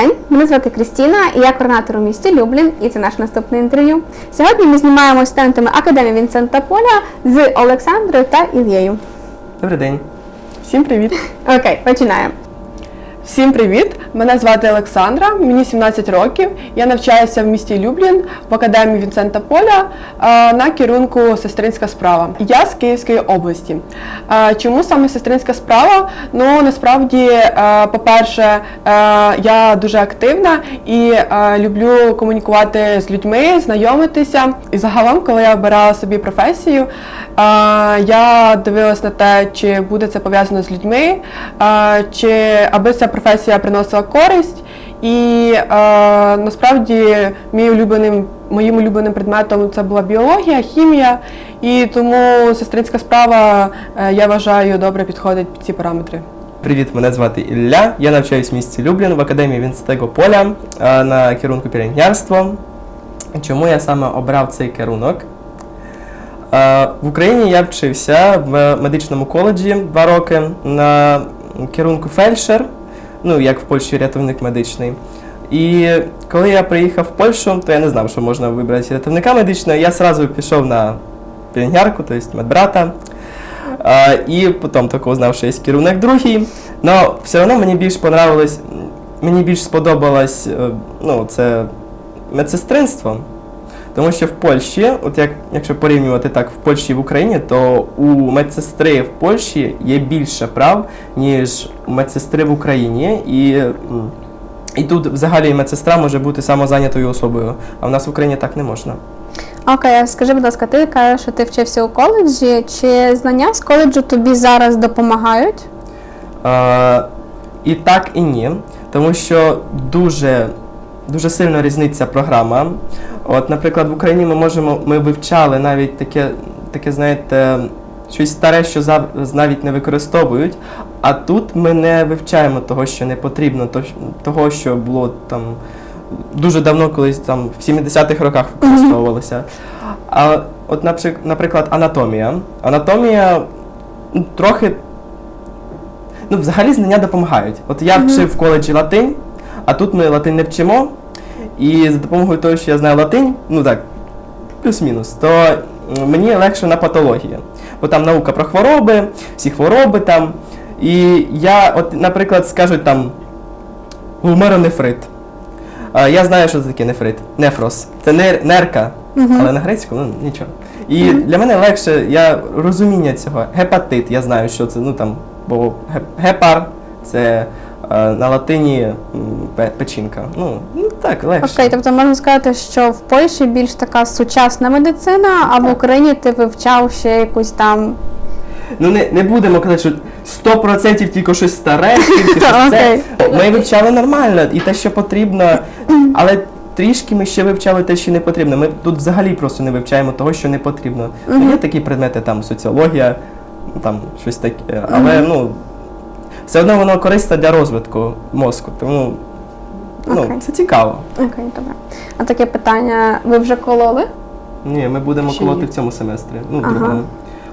день, мене звати Крістіна, і я координатор у місті Люблін, і це наше наступне інтерв'ю. Сьогодні ми знімаємо студентами Академії Вінсента Поля з Олександрою та Ілією. Добрий день. Всім привіт! Окей, починаємо. Всім привіт! Мене звати Олександра, мені 17 років. Я навчаюся в місті Люблін в академії Вінсента Поля на керунку сестринська справа. Я з Київської області. Чому саме сестринська справа? Ну насправді, по-перше, я дуже активна і люблю комунікувати з людьми, знайомитися. І загалом, коли я обирала собі професію, я дивилась на те, чи буде це пов'язано з людьми, чи аби ця професія приносила користь. І е, насправді мій улюбленим, моїм улюбленим предметом це була біологія, хімія, і тому сестринська справа, е, я вважаю, добре підходить під ці параметри. Привіт, мене звати Ілля. Я навчаюсь в місті Люблін в академії Вінстего Поля е, на керунку піленгярство. Чому я саме обрав цей керунок? Е, В Україні я вчився в медичному коледжі два роки на керунку фельдшер, ну як в Польщі рятівник медичний. І коли я приїхав в Польщу, то я не знав, що можна вибрати рятівника медичного. Я одразу пішов на піленгярку, тобто медбрата. А, і потім такого знав, що є керівник другий. Але все одно мені більш понравилось, мені більш сподобалось е, ну, це медсестринство. Тому що в Польщі, от як, якщо порівнювати так в Польщі і в Україні, то у медсестри в Польщі є більше прав, ніж у медсестри в Україні. І, і тут взагалі медсестра може бути самозайнятою особою, а в нас в Україні так не можна. Окей, скажи, будь ласка, ти кажеш, що ти вчився у коледжі. Чи знання з коледжу тобі зараз допомагають? Е, і так, і ні. Тому що дуже, дуже сильно різниця програма. От, наприклад, в Україні ми можемо, ми вивчали навіть таке, таке знаєте, щось старе, що навіть не використовують. А тут ми не вивчаємо того, що не потрібно, то- того, що було там дуже давно, колись там в 70-х роках використовувалося. А от, наприклад, анатомія. Анатомія ну, трохи Ну, взагалі знання допомагають. От я вчив в коледжі латинь, а тут ми латинь не вчимо. І за допомогою того, що я знаю латинь, ну так, плюс-мінус, то мені легше на патології. Бо там наука про хвороби, всі хвороби там. І я, от, наприклад, скажуть там гломеронефрит. А Я знаю, що це таке нефрит. Нефрос. Це нер, нерка, але на грецьку, ну нічого. І для мене легше я розуміння цього. Гепатит, я знаю, що це, ну там, бо гепар це на латині печінка. Ну, ну так, легше. Окей, тобто можна сказати, що в Польщі більш така сучасна медицина, а в Україні ти вивчав ще якусь там. Ну не, не будемо казати, що 100% тільки щось старе, тільки щось це. Ми вивчали нормально і те, що потрібно, але трішки ми ще вивчали те, що не потрібно. Ми тут взагалі просто не вивчаємо того, що не потрібно. Ну, є такі предмети, там соціологія, там щось таке, але ну. Все одно воно корисне для розвитку мозку, тому ну, Окей. це цікаво. Окей, добре. А таке питання: ви вже кололи? Ні, ми будемо Ще колоти ні. в цьому семестрі. Ну, в Ага. другому.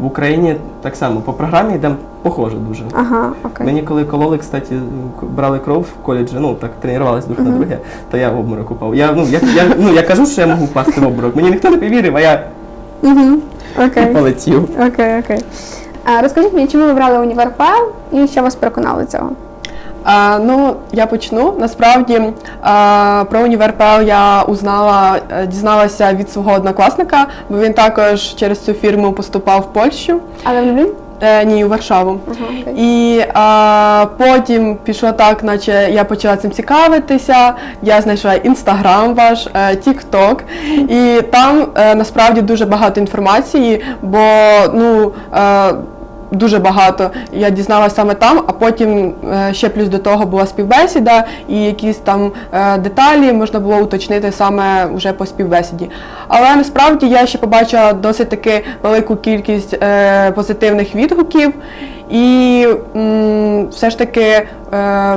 В Україні так само, по програмі йдемо похоже дуже. Ага, окей. Мені коли кололи, кстати, к- брали кров в коледжі, ну так тренувалися друг на друге, то я в обморок упав. Я, ну, я, я, ну, я кажу, що я можу впасти в обморок. Мені ніхто не повірив, а я Угу. Окей. полетів. Окей, окей. Розкажіть мені, чому ви брали універ ПАЛ і що вас переконало цього? А, ну, я почну. Насправді а, про універ ПЛ я узнала, е, дізналася від свого однокласника, бо він також через цю фірму поступав в Польщу. Але в Люблін? Е, ні, у Варшаву. Ага. І а, потім пішло так, наче я почала цим цікавитися. Я знайшла інстаграм ваш, е, тікток, і там е, насправді дуже багато інформації, бо ну. Е, Дуже багато я дізналася саме там, а потім е, ще плюс до того була співбесіда, і якісь там е, деталі можна було уточнити саме вже по співбесіді. Але насправді я ще побачила досить таки велику кількість е, позитивних відгуків, і м, все ж таки, е,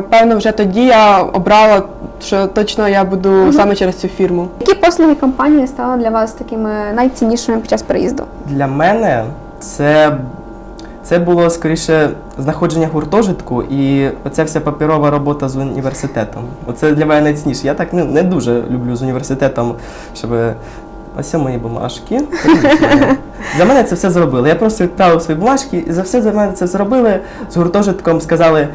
певно, вже тоді я обрала, що точно я буду саме через цю фірму. Які послуги компанії стали для вас такими найціннішими під час переїзду? Для мене це, це було скоріше знаходження гуртожитку і оця вся папірова робота з університетом. Оце для мене найцінніше. Я так не, не дуже люблю з університетом, щоб ось мої бумажки. За мене це все зробили. Я просто відправив свої бумажки і за все за мене це зробили. З гуртожитком сказали: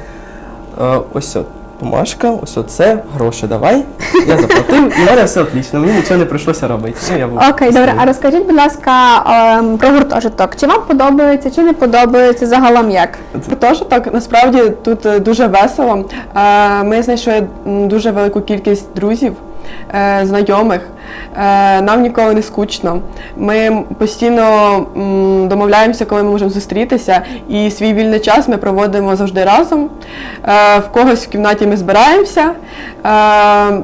«Е, ось от бумажка, ось це, гроші давай. Я заплатив, і в мене все отлично. Мені нічого не прийшлося робити. Ну, я був Окей, добре. А розкажіть, будь ласка, ем, про гуртожиток. Чи вам подобається, чи не подобається загалом як? Гуртожиток насправді тут е, дуже весело. Е, Ми знайшли м, дуже велику кількість друзів, знайомих. Е, Нам ніколи не скучно. Ми постійно домовляємося, коли ми можемо зустрітися, і свій вільний час ми проводимо завжди разом. Е, В когось в кімнаті ми збираємося. Е,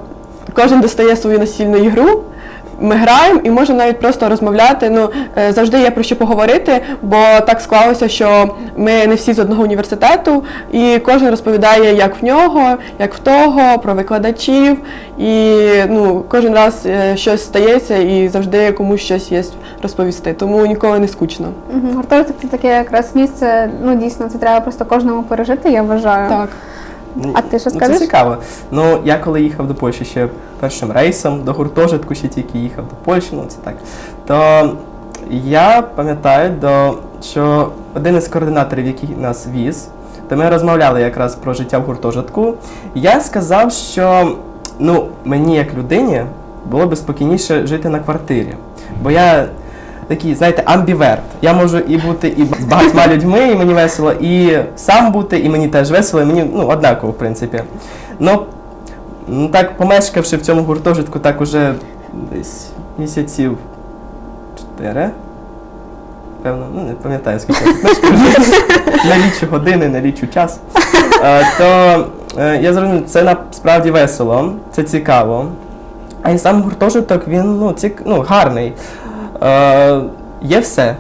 Кожен достає свою настільну ігру. Ми граємо і можемо навіть просто розмовляти. Ну е, завжди є про що поговорити, бо так склалося, що ми не всі з одного університету, і кожен розповідає, як в нього, як в того, про викладачів. І ну кожен раз е, щось стається, і завжди комусь щось є розповісти. Тому ніколи не скучно. Гуртожиток це таке якраз місце. Ну дійсно, це треба просто кожному пережити, я вважаю. Так. А ти що Ну, скажеш? Це цікаво. Ну, я коли їхав до Польщі ще першим рейсом, до гуртожитку ще тільки їхав до Польщі, ну це так. То я пам'ятаю, що один із координаторів, який нас віз, то ми розмовляли якраз про життя в гуртожитку. Я сказав, що ну, мені як людині було б спокійніше жити на квартирі. Бо я такий, знаєте, амбіверт. Я можу і бути і з багатьма людьми, і мені весело, і сам бути, і мені теж весело, і мені ну, однаково, в принципі. Ну, так помешкавши в цьому гуртожитку, так уже десь місяців чотири. Певно, ну не пам'ятаю скільки. мешкаю. Лічу години, не лічу час. Е, То е, я зрозумів, це насправді весело, це цікаво. А і сам гуртожиток, він ну, цік, ну, гарний. Е, є все.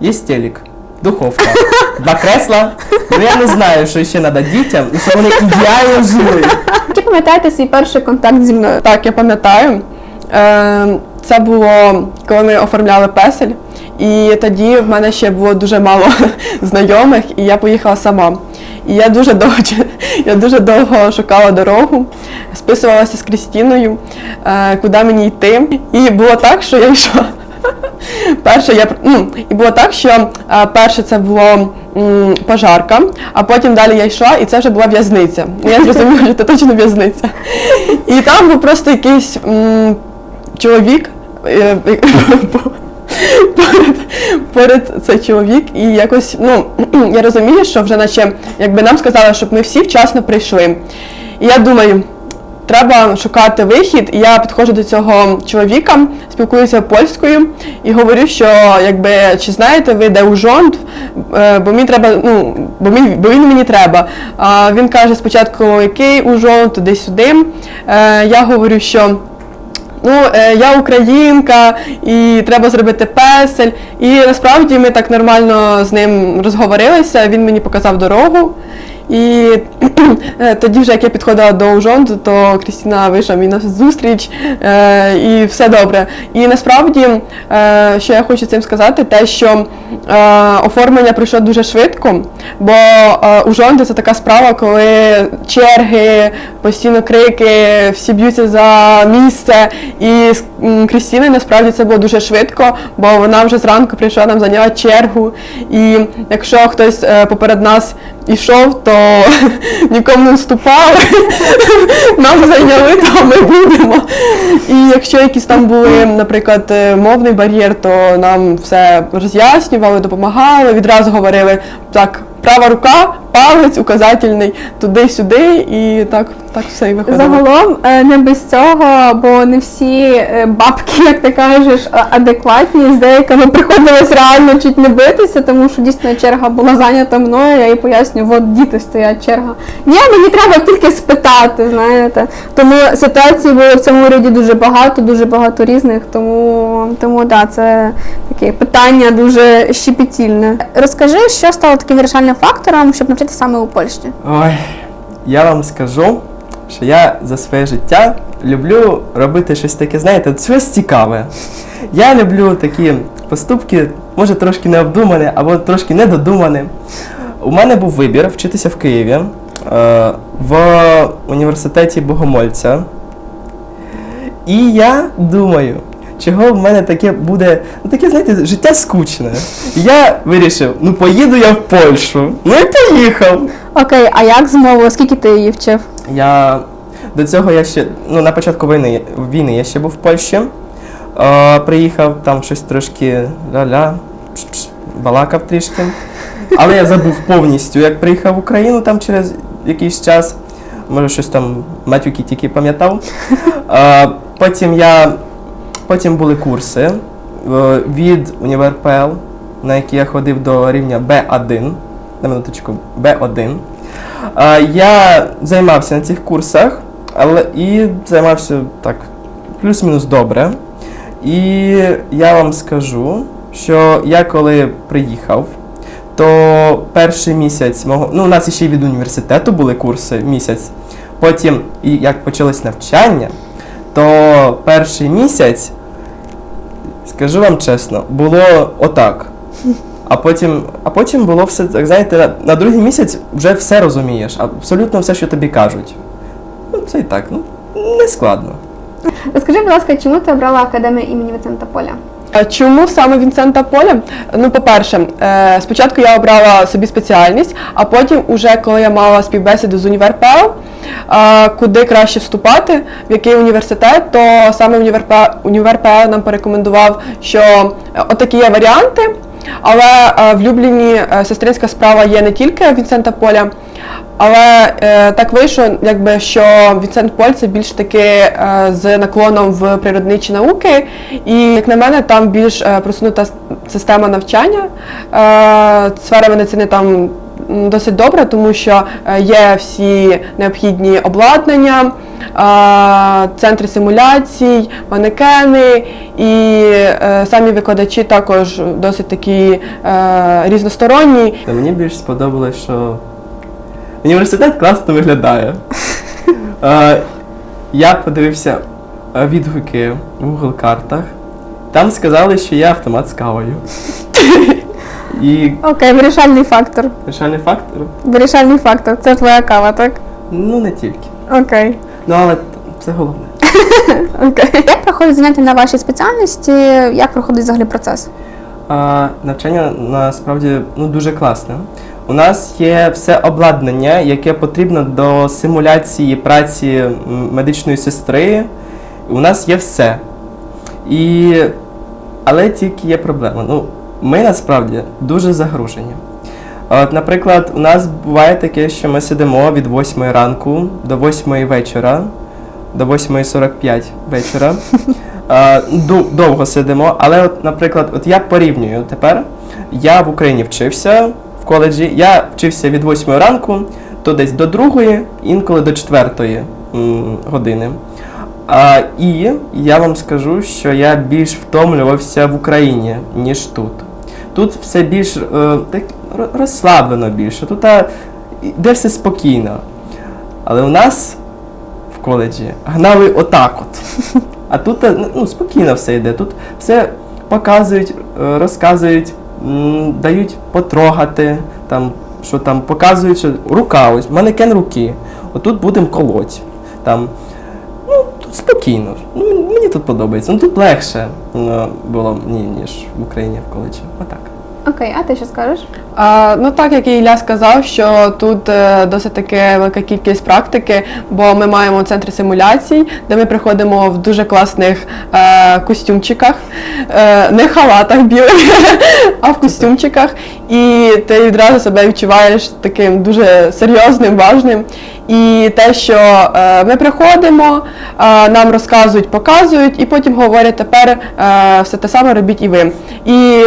Є стелік, духовка, два кресла. Ну я не знаю, що ще треба дітям, і що вони ідеально жили. Чи пам'ятаєте свій перший контакт зі мною? Так, я пам'ятаю. Е, Це було, коли ми оформляли песель, і тоді в мене ще було дуже мало знайомих, і я поїхала сама. І я дуже довго, я дуже довго шукала дорогу, списувалася з Крістіною, е, куди мені йти. І було так, що я йшла. Перше, я ну, і було так, що е, перше це було м, пожарка, а потім далі я йшла, і це вже була в'язниця. Я зрозуміла, що це точно в'язниця. І там був просто якийсь м, чоловік. е, Поряд, поряд цей чоловік, і якось, ну, я розумію, що вже наче, якби нам сказали, щоб ми всі вчасно прийшли. І я думаю, треба шукати вихід. І я підходжу до цього чоловіка, спілкуюся польською і говорю, що якби чи знаєте ви, де Ужонт, Е, бо мені треба, ну бо мені, бо він мені треба. А він каже спочатку, який Ужонт, туди-сюди. Е, я говорю, що. Ну, е, я українка, і треба зробити песель. І насправді ми так нормально з ним розговорилися. Він мені показав дорогу. І е, тоді, вже як я підходила до Ужонду, то Крістіна вийшла мені на зустріч, е, і все добре. І насправді, е, що я хочу цим сказати, те, що оформлення пройшло дуже швидко, бо е, Ужонти це така справа, коли черги, постійно крики, всі б'ються за місце. І з м, Крістіною насправді це було дуже швидко, бо вона вже зранку прийшла нам зайняла чергу. І якщо хтось е, поперед нас ішов, то нікому не вступали. Нам зайняли, то ми будемо. І якщо якісь там були, наприклад, е, мовний бар'єр, то нам все роз'яснювали, допомагали, відразу говорили так. Права рука, палець указательний туди-сюди, і так, так все і виходило. Загалом е, не без цього, бо не всі е, бабки, як ти кажеш, адекватні. З деякими приходилось реально чуть не битися, тому що дійсно черга була зайнята мною. Я їй поясню, от діти стоять черга. Ні, мені треба тільки спитати, знаєте. Тому ситуацій було в цьому уряді дуже багато, дуже багато різних. Тому, тому да, це таке питання дуже щепетільне. Розкажи, що стало таким вирішальним фактором, щоб навчитися саме у Польщі? Ой, я вам скажу, що я за своє життя люблю робити щось таке, знаєте, щось цікаве. Я люблю такі поступки, може трошки необдумане або трошки недодумане. У мене був вибір вчитися в Києві е, в університеті Богомольця. І я думаю, чого в мене таке буде, ну таке, знаєте, життя скучне. Я вирішив, ну поїду я в Польщу. Ну і поїхав. Окей, а як з мовою? Скільки ти її вчив? Я до цього я ще, ну на початку війни, війни я ще був в Польщі. Е, приїхав, там щось трошки ля-ля, пш-пш, балакав трішки. Але я забув повністю, як приїхав в Україну там через якийсь час. Може, щось там матюки тільки пам'ятав. Е, потім я потім були курси е, від Універ ПЛ, на які я ходив до рівня Б1. На минуточку, Б1. Е, Я займався на цих курсах, але і займався так плюс-мінус добре. І я вам скажу, що я коли приїхав, то перший місяць мого. Ну, у нас ще й від університету були курси місяць. Потім, і як почалось навчання, то перший місяць, скажу вам чесно, було отак. А потім, а потім було все, так знаєте, на, на другий місяць вже все розумієш, абсолютно все, що тобі кажуть. Ну, це і так, ну, не складно. Розкажи, будь ласка, чому ти обрала академію імені Віцента Поля? Чому саме Вінсента Поля? Ну, по-перше, е, спочатку я обрала собі спеціальність, а потім, уже коли я мала співбесіду з УніверПЕЛ, е, куди краще вступати, в який університет, то саме УніверПЕЛ нам порекомендував, що е, отакі є варіанти. Але е, в Любліні е, сестринська справа є не тільки Вінсента Поля, але е, так вийшло, якби що Вінсент Поль це більш таки з наклоном в природничі науки, і як на мене, там більш просунута система навчання. Сфера медицини там досить добра, тому що е, є всі необхідні обладнання. Центри симуляцій, манекени і е, самі викладачі також досить такі е, різносторонні. Мені більш сподобалось, що університет класно виглядає. Я подивився відгуки в Google картах. Там сказали, що є автомат з кавою. І Окей, вирішальний фактор. вирішальний фактор? Вирішальний фактор. Це твоя кава, так? Ну не тільки. Окей. Ну але це головне. Окей. Як проходять заняття на вашій спеціальності? Як проходить взагалі процес? А, навчання насправді ну, дуже класне. У нас є все обладнання, яке потрібно до симуляції праці м, медичної сестри. У нас є все. І... Але тільки є проблема. Ну, ми насправді дуже загружені. От, наприклад, у нас буває таке, що ми сидимо від 8 ранку до 8 вечора, до 8.45 вечора. Довго сидимо, але, от, наприклад, от я порівнюю тепер. Я в Україні вчився в коледжі, я вчився від 8 ранку, то десь до 2, інколи до 4 години. А, і я вам скажу, що я більш втомлювався в Україні, ніж тут. Тут все більш е, так, розслаблено більше, тут а, йде все спокійно. Але у нас в коледжі гнали отак от. А тут е, ну, спокійно все йде. Тут все показують, е, розказують, дають потрогати, там, що там показують, що рука ось, манекен руки. Отут будемо колоть. Там, ну, спокійно. Ну, мені тут подобається. Ну тут легше ну, було ні, ніж в Україні в коледжі. Отак. Окей, а ти що скажеш? А, ну так як і Ілля сказав, що тут е, досить таки велика кількість практики, бо ми маємо центри симуляцій, де ми приходимо в дуже класних е, костюмчиках, е, не халатах білих, а в костюмчиках. І ти відразу себе відчуваєш таким дуже серйозним, важним. І те, що е, ми приходимо, е, нам розказують, показують, і потім говорять, тепер е, все те саме робіть і ви. І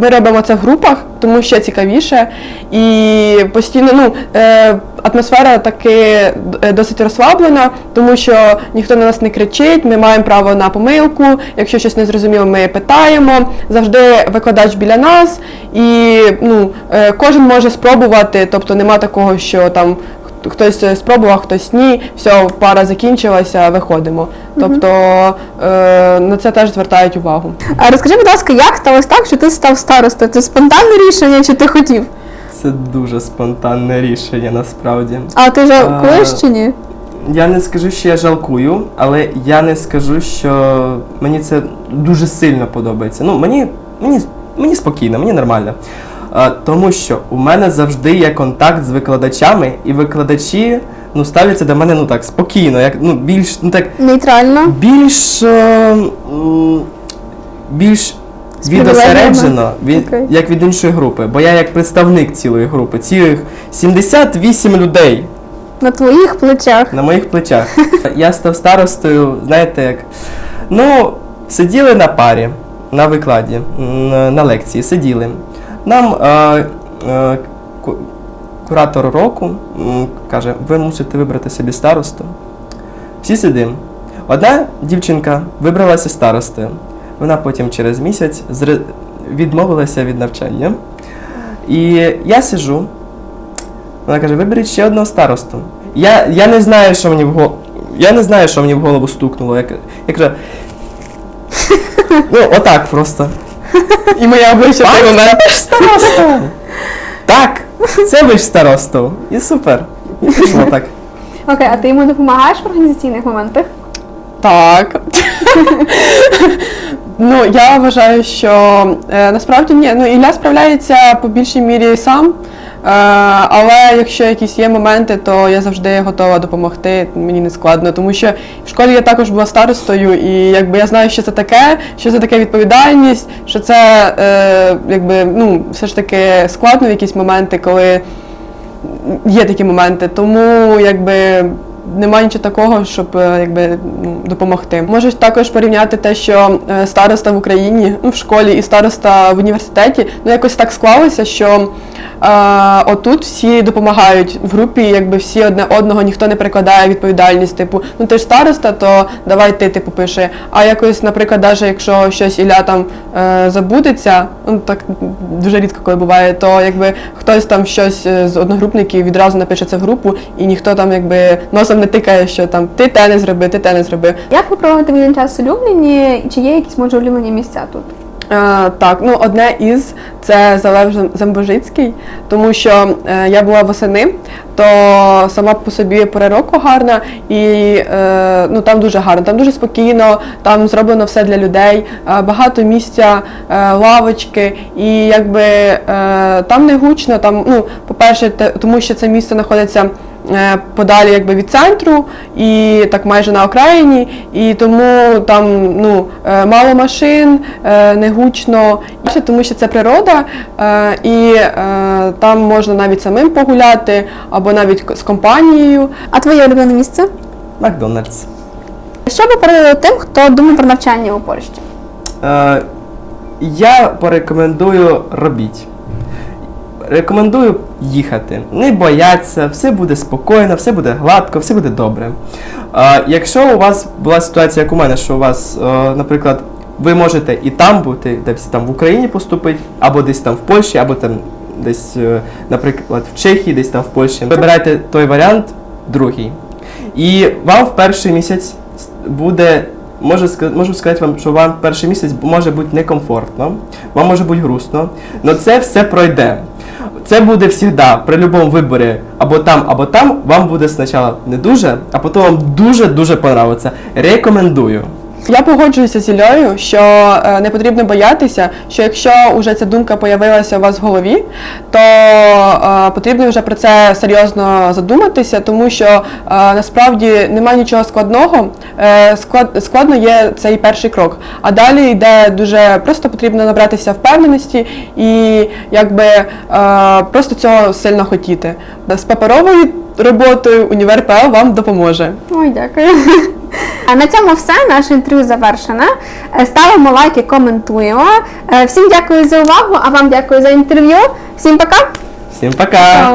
ми робимо це в групах, тому ще цікавіше. І постійно ну, атмосфера таки досить розслаблена, тому що ніхто на нас не кричить, ми маємо право на помилку. Якщо щось не зрозуміло, ми питаємо. Завжди викладач біля нас, і ну, кожен може спробувати, тобто нема такого, що там хтось е, спробував, хтось ні. Все, пара закінчилася, виходимо. Тобто е, на це теж звертають увагу. А розкажи, будь ласка, як сталося так, що ти став старостою? Це спонтанне рішення, чи ти хотів? Це дуже спонтанне рішення насправді. А ти жалкуєш чи ні? Я не скажу, що я жалкую, але я не скажу, що мені це дуже сильно подобається. Ну, мені, мені, мені спокійно, мені нормально. Тому що у мене завжди є контакт з викладачами, і викладачі ну, ставляться до мене ну так спокійно, як ну більш ну так Нейтрально. більш. е, більш відосереджено, від, Окей. як від іншої групи. Бо я як представник цілої групи, цілих 78 людей На твоїх плечах. на моїх плечах. Я став старостою, знаєте, як. Ну, сиділи на парі, на викладі, на лекції, сиділи. Нам е, е, куратор року каже, ви мусите вибрати собі старосту. Всі сидимо. Одна дівчинка вибралася старостою. Вона потім через місяць відмовилася від навчання. І я сиджу, вона каже, виберіть ще одного старосту. Я, я не знаю, що мені в голову. Я не знаю, що мені в голову стукнуло. Я, я кажу. Ну, отак просто. І моє обличчя так, того мене. Це ж Староста! Так, це ви ж старосту. І супер. І пішло так. Окей, а ти йому допомагаєш в організаційних моментах? Так. ну, я вважаю, що е, насправді ні. Ну, Ілля справляється по більшій мірі сам. Е, але якщо якісь є моменти, то я завжди готова допомогти. Мені не складно, тому що в школі я також була старостою, і якби я знаю, що це таке, що це таке відповідальність, що це е, якби ну все ж таки складно в якісь моменти, коли є такі моменти, тому якби. Немає нічого такого, щоб е, якби ну, допомогти. Можеш також порівняти те, що е, староста в Україні, ну в школі і староста в університеті, ну якось так склалося, що е, отут всі допомагають в групі, якби всі одне одного, ніхто не перекладає відповідальність. Типу, ну ти ж староста, то давай ти типу пиши. А якось, наприклад, навіть якщо щось Ілля там забудеться, ну так дуже рідко коли буває, то якби хтось там щось е, з одногрупників відразу напише це в групу, і ніхто там якби носом не тикає, що там ти те не зроби, ти те не зроби. Як ви проводите вільний час улюблені? Чи є якісь може улюблені місця тут? Е, так, ну одне із це Залев Замбожицький, тому що е, я була восени, то сама по собі пора року гарна, і е, ну там дуже гарно, там дуже спокійно, там зроблено все для людей, багато місця, лавочки, і якби там не гучно, там, ну, по-перше, те- тому що це місце знаходиться. Е, Подалі якби від центру і так майже на окраїні, і тому там ну е, мало машин, е, не гучно, тому що це природа, і там можна навіть самим погуляти або навіть з компанією. А твоє улюблене місце? Макдональдс. Що ви порадили тим, хто думає про навчання у Польщі? Е, я порекомендую робіть. Рекомендую їхати. Не бояться, все буде спокійно, все буде гладко, все буде добре. Е, якщо у вас була ситуація, як у мене, що у вас, е, наприклад, ви можете і там бути, десь там в Україні поступити, або десь там в Польщі, або там десь, е, наприклад, в Чехії, десь там в Польщі. Вибирайте той варіант, другий. І вам в перший місяць буде, ска- можу сказати вам, що вам перший місяць може бути некомфортно, вам може бути грустно, але це все пройде. Це буде всегда при будь-якому виборі, або там, або там, вам буде спочатку не дуже, а потім вам дуже-дуже понравиться. Рекомендую. Я погоджуюся з Іллею, що е, не потрібно боятися, що якщо вже ця думка появилася у вас в голові, то е, потрібно вже про це серйозно задуматися, тому що е, насправді немає нічого складного. Складно є цей перший крок. А далі йде дуже просто потрібно набратися впевненості і якби просто цього сильно хотіти. З паперовою роботою універ ПЛ вам допоможе. Ой, дякую. А на цьому все. Наше інтерв'ю завершене. Е, Ставимо лайки, коментуємо. Е, Всім дякую за увагу, а вам дякую за інтерв'ю. Всім пока! Всім пока!